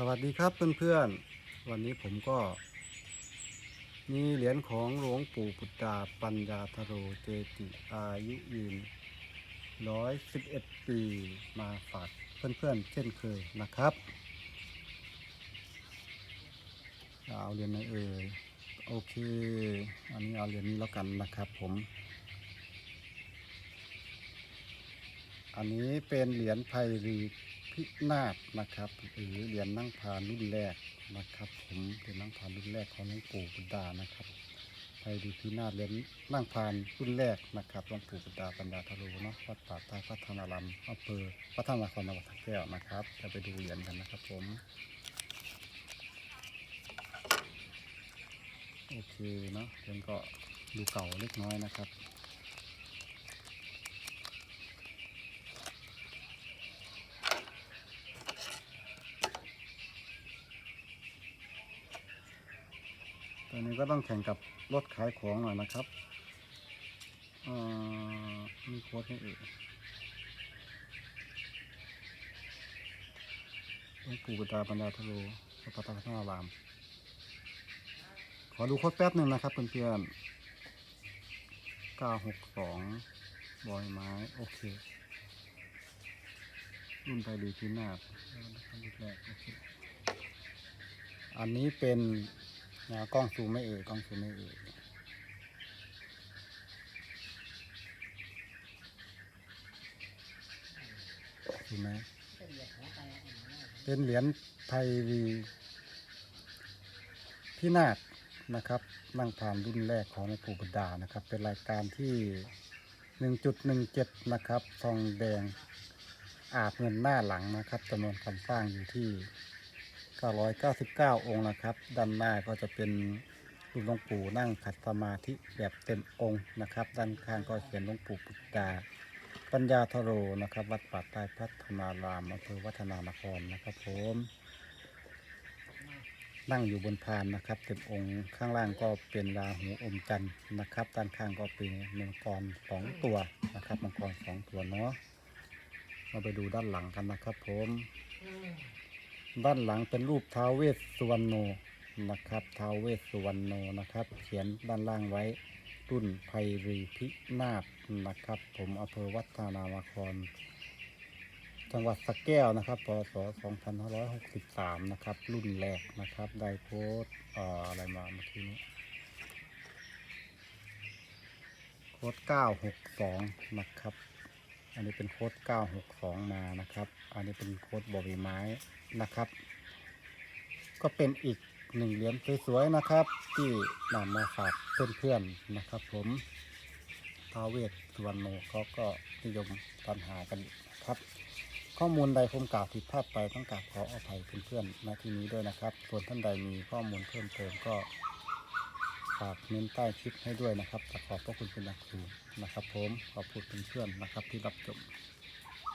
สวัสดีครับเพื่อนๆ วันนี้ผมก็ มีเหรียญของหลวงปู่ปุตตาปัญญาธโรเจติอายุยืนร้อยสิบเอ็ดปีมาฝากเพื่อนๆ เช่นเคยนะครับ เอาเหรียญไหนเอ่ยโอเค อันนี้เอาเหรียญนี้แล้วกันนะครับผม อันนี้เป็นเหรียญไพรี พินาศนะครับหรือเหรียญนั่งพานรุ่นแรกนะครับผมเหรียญนั่งพานรุ่นแรกของหลวงปู่บุตานะครับไพรีพินาศเหรียญนั่งพานรุ่นแรกนะครับหลวงปู่บุตาปัญญาทะลุเนาะวัดป่าใต้พัฒนารามอำเภอพัฒนานครนวัดแก้วนะครับ จะไปดูเหรียญกันนะครับผมโอเคเนาะเหรียญก็ดูเก่าเล็กน้อยนะครับ ตอนนี้ก็ต้องแข่งกับรถขายของหน่อยนะครับอ่ามีโค้ดให้อีกหลวงปูกตาปัญญาทโลพระพัฒนาราม ขอดูโค้ดแป๊บหนึ่งนะครับเพื่อนๆ962 บอยไม้ โอเค รุ่นไทยดีที่นาดรุ่นแรก โอเค อันนี้เป็น นวกล้องซูมไม่เอกกล้องซูมไม่เอกเห็นไหมเป็นเหรียญไทยวีพินาศนะครับนั่งผ่านรุ่นแรกของหลวงปู่บุดานะครับ เป็นรายการที่1.17นะครับ ทองแดงอาบเงินหน้าหลังนะครับจำนวนการสร้างอยู่ที่ 999 องค์นะครับ ด้านหน้าก็จะเป็นรูปหลวงปู่นั่งขัดสมาธิแบบเต็มองค์นะครับ ด้านข้างก็เขียนหลวงปู่ปุตตาปัญญาทโรนะครับ วัดป่าใต้พัฒนารามอำเภอวัฒนานครนะครับผมนั่งอยู่บนพานนะครับเต็มองค์ข้างล่างก็เป็นราหูอมจันทร์นะครับ ด้านข้างก็เป็นมังกรสองตัวนะครับมังกรสองตัวเนาะเราไปดูด้านหลังกันนะครับผม ด้านหลังเป็นรูปท้าวเวสสุวรรณโนนะครับท้าวเวสสุวรรณโนนะครับ เขียนด้านล่างไว้รุ่นไพรีพินาศนะครับ ผมอำเภอวัฒนานคร จังหวัดสะแก้วนะครับพศ2563 นะครับ รุ่นแรกนะครับ ได้โพสต์เอ่ออะไรมาเมื่อกี้นี้โค้ด962 นะครับ อันนี้เป็นโค้ด 962 มานะครับ อันนี้เป็นโค้ดบอบีไม้นะครับ ก็เป็นอีกหนึ่งเหรียญสวยๆนะครับ ที่นำมาฝากเพื่อนๆนะครับ ผมท้าวเวสสุวรรณโนเขาก็นิยมตันหากันครับ ข้อมูลใดผมกล่าวผิดพลาดไปต้องกราบขออภัยเพื่อนๆณที่นี้ด้วยนะครับ ส่วนท่านใดมีข้อมูลเพิ่มเติมก็ ฝากเน้นใต้คลิปให้ด้วยนะครับขอบพระคุณเป็นอย่างสูงนะครับผมขอบคุณเพื่อนๆนะครับที่รับชม